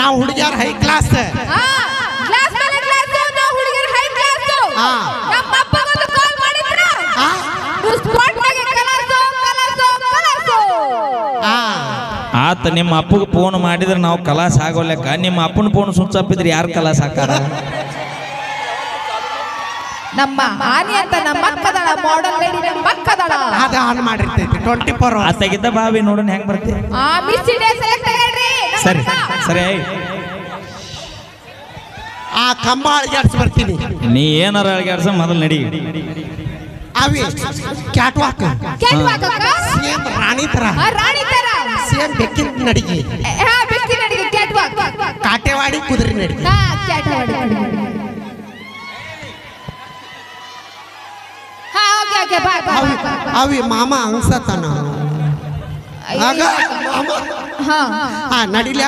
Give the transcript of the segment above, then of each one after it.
ನಾವು ಹುಡುಗಿಯರ್ high class. ಆತ ನಿಮ್ಮ ಅಪ್ಪಗೆ ಫೋನ್ ಮಾಡಿದ್ರೆ ನಾವು ಕಲಾಸ್ ಆಗೋಲೆಕ್ಕ ನಿಮ್ಮ ಅಪ್ಪನ ಫೋನ್ ಸುಚ್ ಅಪ್ಪಿದ್ರೆ ಯಾರು ಕಲಾಸ್ ಹಾಕಾರ ನಮ್ಮ ಆನಿ ಅಂತ ನಮ್ಮ ಅಕ್ಕದಳ ಮಾಡಲ್ ಲೇಡಿ ನಮ್ಮ ಅಕ್ಕದಳ. ಅದು ಆನ್ ಮಾಡಿರ್ತೈತಿ ಟ್ವೆಂಟಿ ಫೋರ್ ಆ ತೆಗಿದ ಬಾವಿ ನೋಡೋಣ ಹೆಂಗ್ ಬರ್ತೀವಿ ಆ ಮಿಸ್ ಇಂಡಿಯಾ ಸೆಲೆಕ್ಟ್ ಆಗ್ಯಾಳ್ರಿ ಸರಿ. ಸರಿ ಆ ಕಂಬ ಅಳಿಗಾಡ್ಸಿ ಬರ್ತೀನಿ. ನೀ ಏನಾರ ಅಳಗಾಡ್ಸ ಮೊದಲು ನಡಿ. ಅವಿ ಕ್ಯಾಟ್ ವಾಕ್ ಸೇಮ್ ರಾಣಿ ತರ. ರಾಣಿ ತರ? ಸೇಮ್ ಬೆಕ್ಕಿನ ನಡಿಗೆ. ಹಾ ಬೆಕ್ಕಿನ ನಡಿಗೆ ಕ್ಯಾಟ್ ವಾಕ್ ಕಾಟೆವಾಡಿ ಕುದುರೆ ನಡಿಗೆ. ಹಾ ಕ್ಯಾಟ್ ಹಾ ಓಕೆ ಓಕೆ ಬಾಯ್ ಬಾಯ್ ಅವಿ ಅವಿ ಮಾಮ ಅನ್ಸತಾನ ಆಗ ಮಾಮ ಹಾ. ಹಾ ನಡಿಲಿ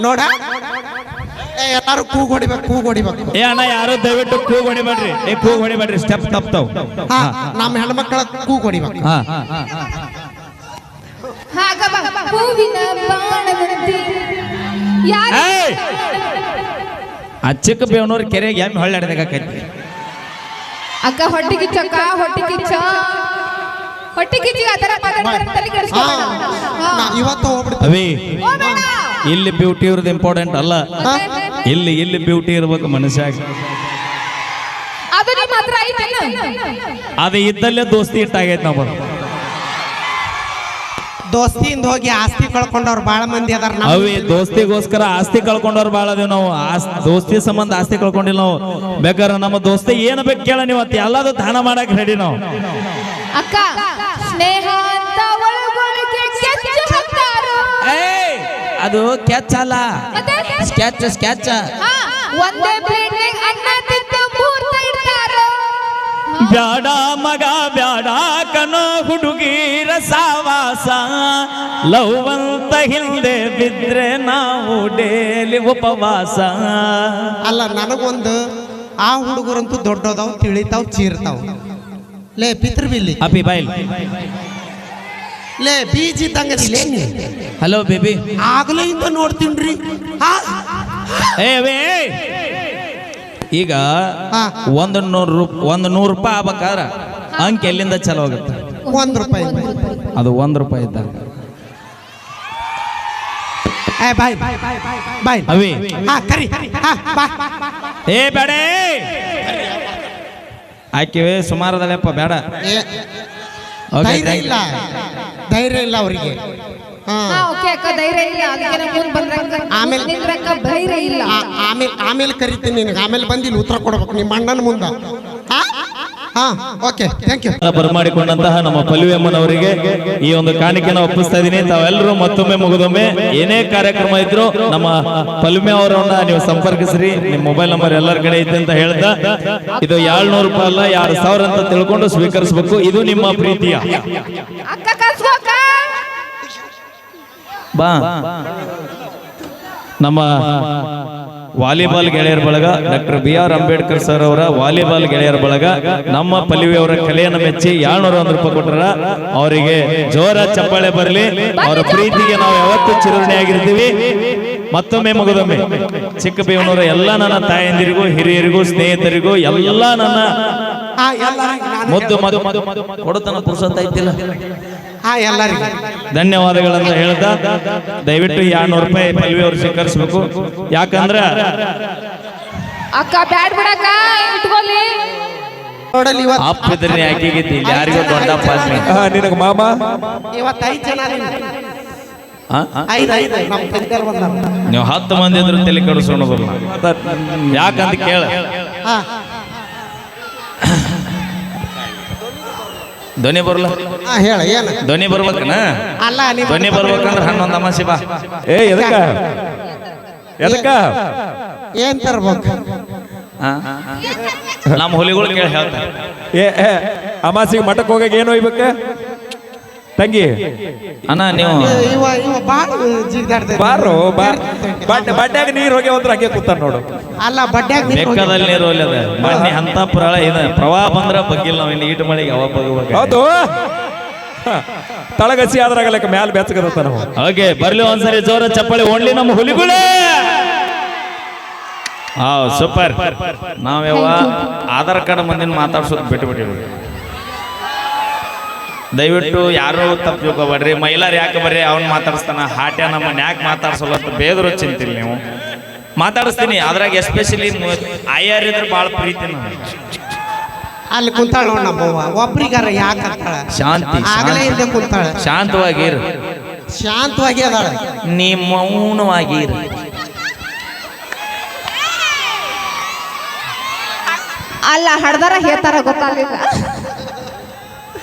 ನೋಡ. ಏ, ಎಲ್ಲಾರು ಕೂಗ್ ಹೊಡಿಬೇಕು ಕೂಗ್ ಹೊಡಿಬೇಕು. ಏ ಅಣ್ಣ ಯಾರು ದಯವಿಟ್ಟು ಕೂಗ್ ಹೊಡಿಬೇಡ್ರಿ. ಏ ಕೂಗ್ ಹೊಡಿಬೇಡ್ರಿ. ಸ್ಟೆಪ್ ತಪ್ತಾವ್ ಹಾ ನಮ್ಮ ಹೆಣ್ಮಕ್ಳ ಕೂಗ್ ಹೊಡಿಬೇಕು. ಹಾ. ಚಿಕ್ಕ ಬೇವನೂರ್ ಕೆರೆಗೆ ಎಮ್ಮೆ ಹೊಳ್ಳಾಡ್ದಾಕೈತಿ ಅಕ್ಕ ಹೊಟ್ಟಿಗೆ ಚಕ್ಕ ಹೊಟ್ಟಿಗೆ ಕಿಚ್ಚ ಹೊಟ್ಟೆ ಕಿಚ್ಚಿಗೆ ಅದರ ಮಾತಾಡ್ತಾರೆ ತಲೆ ಹಾ. ಕೆಡಿಸ್ಕೊಬೇಡ ಹಾ. ನಾ ಇವತ್ತು ಹೋಗ್ಬಿಡ್ತೀನಿ. ಅವಿ ಹೋಗ್ಬೇಡ ಇಲ್ಲಿ ಬ್ಯೂಟಿ ಇರೋದು ಇಂಪಾರ್ಟೆಂಟ್ ಅಲ್ಲ? ಇಲ್ಲಿ ಇಲ್ಲಿ ಬ್ಯೂಟಿ ಇರ್ಬೇಕು ಮನುಷ್ಯಾಗ ಅದು ನಿಮ್ಮ ಹತ್ರ ಐತೇನು ಅದು ಇದ್ದಲ್ಲೇ ದೋಸ್ತಿ ಇಟ್ಟಾಗೈತೆ ನಾವು. ದೋಸ್ತಿಯಿಂದ ಹೋಗಿ ಆಸ್ತಿ ಕಳ್ಕೊಂಡವ್ರು ಬಾಳ ಮಂದಿ ಅದಾರ ನಾವು ಅವಿ ದೋಸ್ತಿಗೋಸ್ಕರ ಆಸ್ತಿ ಕಳ್ಕೊಂಡವ್ರು ಭಾಳ ಅದೇವ್ ನಾವು. ಆಸ್ ದೋಸ್ತಿ ಸಂಬಂಧ ಆಸ್ತಿ ಕಳ್ಕೊಂಡಿಲ್ಲ ನಾವು. ಬೇಕಾದ್ರೆ ನಮ್ಮ ದೋಸ್ತಿ ಏನು ಬೇಕು ಕೇಳ ನೀವು ಎಲ್ಲಾದ್ರೂ ಎಲ್ಲದೂ ದಾನ ಮಾಡಕ್ ರೆಡಿ ನಾವು. ಅಕ್ಕ ಸ್ನೇಹ ಅಂತ ಒಳಗೊಳಗೆ ಕೆಚ್ಚು ಹಾಕ್ತಾರೋ ಏಯ್ ಅದು ಕ್ಯಾಚ್ ಅಲ್ಲ. ಸ್ಕೆಚ್ ಸ್ಕ್ಯಾಚ್ ಸ್ಕ್ಯಾಚ್ ಹಾ, ಒಂದೇ ಪ್ಲೇಟ್ ಅನ್ನ ಮೂರ್ತ ಬ್ಯಾಡ ಮಗ ಬ್ಯಾಡ ಕನೋ ಹುಡುಗಿರ ಸಾವಾಸ. ಲವ್ ಅಂತ ಹಿಂದೆ ಬಿದ್ರೆ ನಾವು ಡೇಲಿ ಉಪವಾಸ. ಅಲ್ಲ ನನಗೊಂದು ಆ ಹುಡುಗರಂತೂ ದೊಡ್ಡದಾವ್ ತಿಳಿತಾವ್ ಚೀರ್ತಾವ್. ಲೇ ಪಿತೃ ಬಿಲ್ಲಿ ಅಪಿ ಬಾಯ್. ಲೇ ಬೀಜ ಇದ್ದಂಗದಿಲ್ಲ ಹಲೋ ಬೇಬಿ ಆಗಲೂ ಇಂದ ನೋಡ್ತೀನ್ರಿ. ಹಾ ಏ ವೇ ಈಗ. ಒಂದು ನೂರು ರೂಪ್ ಒಂದು ನೂರು ರೂಪಾಯಿ ಆಗ್ಬೇಕಾದ್ರ ಅಂಕೆ ಎಲ್ಲಿಂದ ಚಲೋ ಆಗುತ್ತೆ? ಒಂದು ರೂಪಾಯಿ ಅದು ಒಂದು ರೂಪಾಯಿ ಇದ್ದಾಗ. ಏ ಬಾಯ್. ಬಾಯ್ ಅವಿ. ಹಾ ಕರಿ. ಹಾ ಬಾ. ಏ ಬೇಡ. ಆಕಿವೆ ಸುಮಾರದಲ್ಲಪ್ಪ ಬೇಡ. ಧೈರ್ಯ ಇಲ್ಲ. ಧೈರ್ಯ ಇಲ್ಲ ಅವರಿಗೆ. ಹಾ. ಹಾ ಓಕೆ ಅಕ್ಕ ಧೈರ್ಯ ಇಲ್ಲ. ಅದಕ್ಕೆ ನಾವು ಮುಂದೆ ಬಂದ್ರಂಗ. ಆಮೇಲೆ- ನಿಂದ್ರಕ್ಕ ಧೈರ್ಯ ಇಲ್ಲ. ಆಮೇಲೆ ಆಮೇಲೆ ಕರಿತೀನಿ ನಿನಗೆ. ಆಮೇಲೆ ಬಂದಿಲ್ಲ ಉತ್ತರ ಕೊಡ್ಬೇಕು. ನಿಮ್ಮ ಅಣ್ಣನ ಮುಂದ. ಓಕೆ ಥ್ಯಾಂಕ್ ಯು ಬರಮಾಡಿಕೊಂಡಂತಹ ನಮ್ಮ ಪಲ್ವಿಯಮ್ಮನವರಿಗೆ ಈ ಒಂದು ಕಾಣಿಕೆನ ಒಪ್ಪಿಸ್ತಾ ಇದ್ದೀನಿ. ತಾವೆಲ್ಲರೂ ಮತ್ತೊಮ್ಮೆ ಮುಗಿದೊಮ್ಮೆ ಏನೇ ಕಾರ್ಯಕ್ರಮ ಇದ್ರು ನಮ್ಮ ಪಲ್ಮೆ ಅವರನ್ನ ನೀವು ಸಂಪರ್ಕಿಸ್ರಿ. ನಿಮ್ಮ ಮೊಬೈಲ್ ನಂಬರ್ ಎಲ್ಲರ ಕಡೆ ಐತೆ ಅಂತ ಹೇಳ್ತಾ ಇದು ಏಳ್ನೂರು ರೂಪಾಯಿ ಅಲ್ಲ ಎರಡು ಸಾವಿರ ಅಂತ ತಿಳ್ಕೊಂಡು ಸ್ವೀಕರಿಸಬೇಕು. ಇದು ನಿಮ್ಮ ಪ್ರೀತಿಯ. ಅಕ್ಕ ಕರ್ಸ್ಕೋ ಅಕ್ಕ. ಬಾ. ನಮ್ಮ ವಾಲಿಬಾಲ್ ಗೆಳೆಯರ ಬಳಗ doctor B R Ambedkar sir ಅವರ ವಾಲಿಬಾಲ್ ಗೆಳೆಯರ ಬಳಗ ನಮ್ಮ ಪಲ್ವಿ ಅವರ ಕಲೆಯನ್ನು ಮೆಚ್ಚಿ ಏಳ್ನೂರ ಒಂದು ರೂಪಾಯಿ ಕೊಟ್ಟರ ಅವರಿಗೆ ಜೋರ ಚಪ್ಪಾಳೆ ಬರಲಿ ಅವರ ಪ್ರೀತಿಗೆ ನಾವು ಯಾವತ್ತೂ ಚಿರುಣಿಯಾಗಿರ್ತೀವಿ ಮತ್ತೊಮ್ಮೆ ಮಗದೊಮ್ಮೆ ಚಿಕ್ಕ ಬೇವನವರ ಎಲ್ಲ ನನ್ನ ತಾಯಂದಿರಿಗೂ ಹಿರಿಯರಿಗೂ ಸ್ನೇಹಿತರಿಗೂ ಎಲ್ಲ ನನ್ನ ಮುದ್ದು ಮದು ಕೊಡತನ ಪುರುಷ ಐತಿಲ್ಲ ಹಾ ಎಲ್ಲರಿಗೂ. ಧನ್ಯವಾದಗಳಂತ ಹೇಳ್ತಾ ದಯವಿಟ್ಟು ಎರಡ್ನೂರು ರೂಪಾಯಿ ಪಲ್ವಿ ಅವ್ರು ಸ್ವೀಕರಿಸಬೇಕು. ಯಾಕಂದ್ರೆ ಅಕ್ಕ ಬ್ಯಾಡ್ ಬಿಡಕ್ಕ ಇಟ್ಕೊಳ್ಳಿ. ನೋಡಲ್ಲಿ ಇವತ್ತು ಅಪ್ಪಿದ್ರೆ ಆಕಿಗೆ ಯಾರಿಗೂ ದೊಡ್ಡ ಪಾಸ್ಮಿ ನಿನಗ ಮಾಮ? ಇವತ್ತು ಐದು ಜನ ನೀವು. ಹತ್ತು ಮಂದಿ ಇದ್ರು ತಲೆ ಕೆಡಿಸ್ಕೊಳೋದಿಲ್ಲ ಯಾಕಂತ ಕೇಳ. ಹಾ. ಧ್ವನಿ ಬರಲ್ಲ? ಹಾ ಹೇಳ ಏನು ಧ್ವನಿ ಬರ್ಬೇಕನ? ಅಲ್ಲ ನೀ ಧ್ವನಿ ಬರ್ಬೇಕಂದ್ರೆ ಹನ್ನೊಂದು ಅಮಾಸಿ ಬಾ. ಏ ಎದಕ್ಕ? ಎದಕ್ಕ? ಏನ್ ತರ್ಬೇಕು? ನಮ್ಮ ಹುಲಿಗಳು ಕೇಳಿ ಹೇಳ್ತಾರೆ. ಏ ಏ ಅಮಾಸಿಗೆ ಮಠಕ್ಕೆ ಹೋಗಕ್ಕೆ ಏನು ಒಯ್ಬೇಕ? ತಂಗಿ. ಅಣ್ಣ ನೀವು ಇವ ಇವ ಬಾಳ ಜಿಗ್ದಾಡ್ದ ಬಾರೋ ಬಾ ಬಟ್ಟೆ ಬಡ್ಡ್ಯಾಗ ನೀರು ಹೋಗಿ ಹೋದ್ರೆ ಹಂಗೆ ಕೂತಾರೆ ನೋಡು. ಅಲ್ಲ ಬಡ್ಡ್ಯಾಗ ನೀರ್ ಬೆಕ್ಕದಲ್ಲಿ ನೀರು ಒಲ್ಲೆದ ಅಂತ ಪ್ರಳ ಇದೆ. ಪ್ರವಾಹ ಬಂದ್ರ ಬಗ್ಗಿಲ್ಲ ನಾವು ಇನ್ನು ಈಟು ಮಳೆಗೆ ಅವ ಬಗ್ಬೇಕು ಹೌದು. ತಳಗಸಿ ಆದ್ರಾಗಲಕ್ಕ ಮ್ಯಾಲ ಬೆಚ್ಚಗದತ್ತ ನಾವು. ಓಕೆ ಬರ್ಲಿ ಒಂದ್ಸರಿ ಜೋರ ಚಪ್ಪಳಿ ಓಣ್ಲಿ ನಮ್ಮ ಹುಲಿಗಳೇ! ಹಾ ಸೂಪರ್. ನಾವ್ಯಾವ ಆಧಾರ್ ಕಾರ್ಡ್ ಮಂದಿನ ಮಾತಾಡ್ಸೋದು ಬಿಟ್ಬಿಟ್ಟಿವಿ. ದಯವಿಟ್ಟು ಯಾರು ತಪ್ಪು ತಿಳ್ಕೊಬೇಡ್ರಿ ಮೈಲಾರ್ ಯಾಕೆ ಬರ್ರಿ? ಅವ್ನು ಮಾತಾಡಿಸ್ತಾನ. ಹಾಟ್ಯ ನಮ್ಮನ್ನ ಯಾಕೆ ಮಾತಾಡ್ಸಲ್ಲ ಅಂತ ಬೇದರು ಚಿಂತಿಲ್ಲ ನೀವು. ಮಾತಾಡಿಸ್ತೀನಿ ಅದ್ರಾಗ ಎಸ್ಪೆಷಲಿ ಆಯಾರ್ ಇದ್ರೆ ಭಾಳ ಪ್ರೀತಿ ಅಲ್ಲಿ ಕುಂತಾಳ ನೋಡ್ ನಮ್ಮವ್ವ ಒಬ್ರಿಗಾರ ಯಾಕೆ ಅಂತಾಳ? ಶಾಂತಿ ಆಗಲೇ ಹಿಂದೆ ಕುಂತಾಳ. ಶಾಂತವಾಗಿರು. ಶಾಂತವಾಗಿ ಅದಾಳ. ನೀ ಮೌನವಾಗಿರು ಅಲ್ಲ ಹಡ್ದಾರ ಹೇಳ್ತಾರ ಗೊತ್ತಾಗಲಿಲ್ಲ.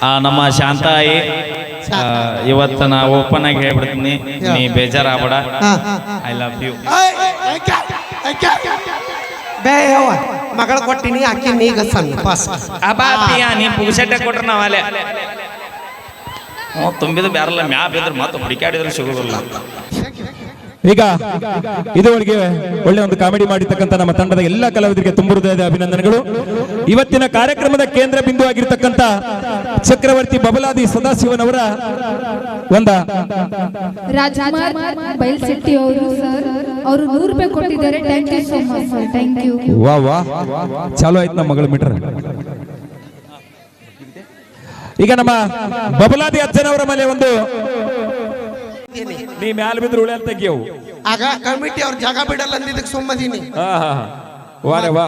ಆ ನಮ್ಮ ಶಾಂತಾಯಿ ಆ, ಇವತ್ತು ನಾ ಓಪನ್ ಆಗಿ ಹೇಳ್ಬಿಡ್ತೀನಿ. ನೀ ಬೇಜಾರಾಗ್ಬೇಡ. ಹಾ. ಐ ಲವ್ ಯು ಬೇ ಯವ್ವ ಮಗಳ ಕೊಟ್ಟಿನಿ ಅಕ್ಕಿ ನೀಗ ಸಣ್ಣ ಪಾಸ್. ಅಬಾಪಿಯ ನೀ ಪುಗ್ಸೆಟ್ಟೆ ಕೊಟ್ರ ನಾವಲ್ಲೇ ಹ್ಞೂ ತುಂಬಿದ ಬ್ಯಾರಲ್ಲ ಮ್ಯಾ ಬಿದ್ರೆ ಮತ್ತೆ ಹುಡುಕಾಡಿದ್ರೆ ಸಿಗೋದಿಲ್ಲ. ಈಗ ಇದುವರೆಗೆ ಒಳ್ಳೆ ಒಂದು ಕಾಮಿಡಿ ಮಾಡಿರ್ತಕ್ಕಂಥ ನಮ್ಮ ತಂಡದ ಎಲ್ಲ ಕಲಾವಿದರಿಗೆ ತುಂಬ ಹೃದಯದ ಅಭಿನಂದನೆಗಳು. ಇವತ್ತಿನ ಕಾರ್ಯಕ್ರಮದ ಕೇಂದ್ರ ಬಿಂದು ಆಗಿರ್ತಕ್ಕಂಥ ಚಕ್ರವರ್ತಿ ಬಬಲಾದಿ ಸದಾಶಿವನವರ ಒಂದ ರಾಜ್ಕುಮಾರ್ ಬೈಲ್ಸೆಟ್ಟಿ ಅವರು ಸರ್. ಅವರು ನೂರು ರೂಪಾಯಿ ಕೊಟ್ಟಿದ್ದಾರೆ. Thank you so much sir thank you ವಾ ವಾ. ಚಾಲು ಆಯ್ತು ನಮ್ಮ ಮಗಳ ಮೀಟರ್. ಈಗ ನಮ್ಮ ಬಬಲಾದಿ ಅಜ್ಜನವರ ಮೇಲೆ ಒಂದು ನೀ ಮ್ಯಾಲ ಬಿದ್ರು ಉಳಿ ಅಂತ ತೆಗಿಯವು. ಆಗ ಕಮಿಟಿ ಅವ್ರ ಜಾಗ ಬಿಡಲ್ಲ ಅಂದಿದ್ದಕ್ಕೆ ಸುಮ್ಮದೀನಿ. ಹಾ ಹಾ ವಾರೆ ವಾ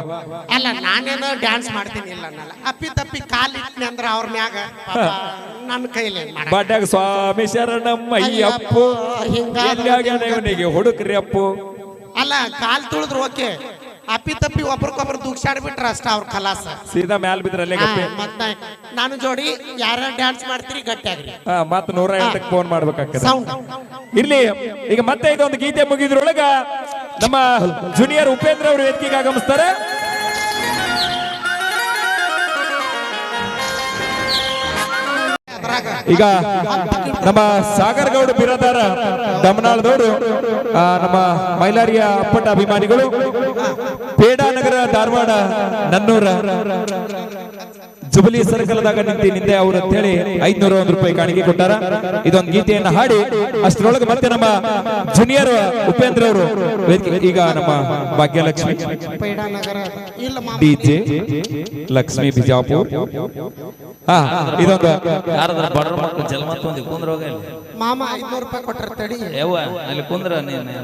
ಅಲ್ಲ ನಾನೇನೋ ಡ್ಯಾನ್ಸ್ ಮಾಡ್ತೀನಿ ಇಲ್ಲ ಅನ್ನಲ್ಲ. ಅಪ್ಪಿ ತಪ್ಪಿ ಕಾಲ್ ಇಟ್ನಿ ಅಂದ್ರ ಅವ್ರ ಮ್ಯಾಗ ಪಾಪ ನನ್ನ ಕೈಲಿ ಬಡ್ಡಾಗ ಸ್ವಾಮಿ ಶರಣಮ್ಮ ಅಯ್ಯಪ್ಪು. ಇವನಿಗೆ? ಹುಡುಕ್ರಿ ಅಪ್ಪು. ಅಲ್ಲ ಕಾಲ್ ತುಳಿದ್ರು ಓಕೆ. ಅಪ್ಪಿ ತಪ್ಪಿ ಒಬ್ರಕೊಬ್ರು ದೂಕ್ಷಾಡ್ಬಿಟ್ರ ಅಷ್ಟ ಅವ್ರ ಕಲಾಸ ಸೀದಾ ಮ್ಯಾಲ ಬಿದ್ರಲ್ಲೇ ಗಪ್ಪೆ. ಮತ್ತ ನಾನು ಜೋಡಿ ಯಾರ ಡ್ಯಾನ್ಸ್ ಮಾಡ್ತೀರಿ ಗಟ್ಟಿಯಾಗ್ರಿ. ಹಾ ಮತ್ತ ನೂರ ಎಂಟಕ್ಕೆ ಫೋನ್ ಮಾಡ್ಬೇಕಾಗ್ತದೆ. ಸೌಂಡ್ ಇರ್ಲಿ ಈಗ ಮತ್ತೆ ಇದೊಂದು ಗೀತೆ ಮುಗಿದ್ರೊಳಗ ನಮ್ಮ ಜೂನಿಯರ್ ಉಪೇಂದ್ರ ಅವರು ವೇದಿಕೆಗೆ ಆಗಮಿಸ್ತಾರೆ. ಈಗ ನಮ್ಮ ಸಾಗರ್ ಗೌಡ ಬಿರಾದಾರ ದಮನಾಳದವರು ನಮ್ಮ ಮೈಲಾರಿಯ ಅಪ್ಪಟ ಅಭಿಮಾನಿಗಳು ಪೇಡಾನಗರ ಧಾರವಾಡ ನನ್ನೂರ. ಜುಬಲಿ ಸರ್ಕಲ್ದಾಗ ನಿಂತಿ ನಿಂದೆ ಅವರು ಅಂತೇಳಿ ಐದ್ನೂರ ಒಂದು ರೂಪಾಯಿ ಕಾಣಿಕೆ ಕೊಟ್ಟಾರ. ಇದೊಂದು ಗೀತೆಯನ್ನ ಹಾಡಿ ಅಷ್ಟರೊಳಗೆ ಮತ್ತೆ ನಮ್ಮ ಜೂನಿಯರ್ ಉಪೇಂದ್ರ ಅವರು ಈಗ ನಮ್ಮ ಭಾಗ್ಯಲಕ್ಷ್ಮಿ. ಪೈಡಾನಗರ ಇಲ್ಲ ಮಾಮ ಡಿಜೆ ಲಕ್ಷ್ಮಿ ಬಿಜಾಪುರ್. ಹಾ ಇದೊಂದು ಯಾರದ್ರ ಬಡ್ರ ಮಕ್ಕಳು ಜನ್ಮ ತೊಂದಿ ಕುಂದ್ರ ಹೋಗ ಇಲ್ಲಿ. ಮಾಮ ಐದ್ನೂರು ರೂಪಾಯಿ ಕೊಟ್ಟರೆ ತಡಿ. ಯವ್ವ ಅಲ್ಲಿ ಕುಂದ್ರ ನೀನು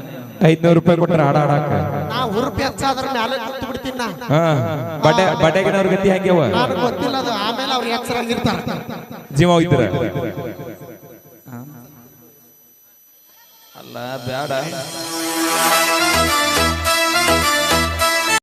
ಐದ್ನೂರು ರೂಪಾಯಿ ಕೊಟ್ಟರೆ ಹಾಡ ಹಾಡಾಕ ನಾ ಹುರುಪಿ ಹಚ್ಚಾದ್ರ ಮ್ಯಾಲೆ ಕೂತು ಬಿಡ್ತೀನಿ ನಾ. ಹಾ ಬಡೆ ಬಡೆಗಿನವ್ರ ಗತಿ ಹಂಗ್ಯವ ನನಗೆ ಗೊತ್ತಿಲ್ಲ ಅದು ಆಮೇಲೆ ಅವ್ರ ಎಚ್ಚರಾಗಿರ್ತಾರ ಜೀವ ಹೋಯ್ತಿರ ಅಲ್ಲ ಬ್ಯಾಡ.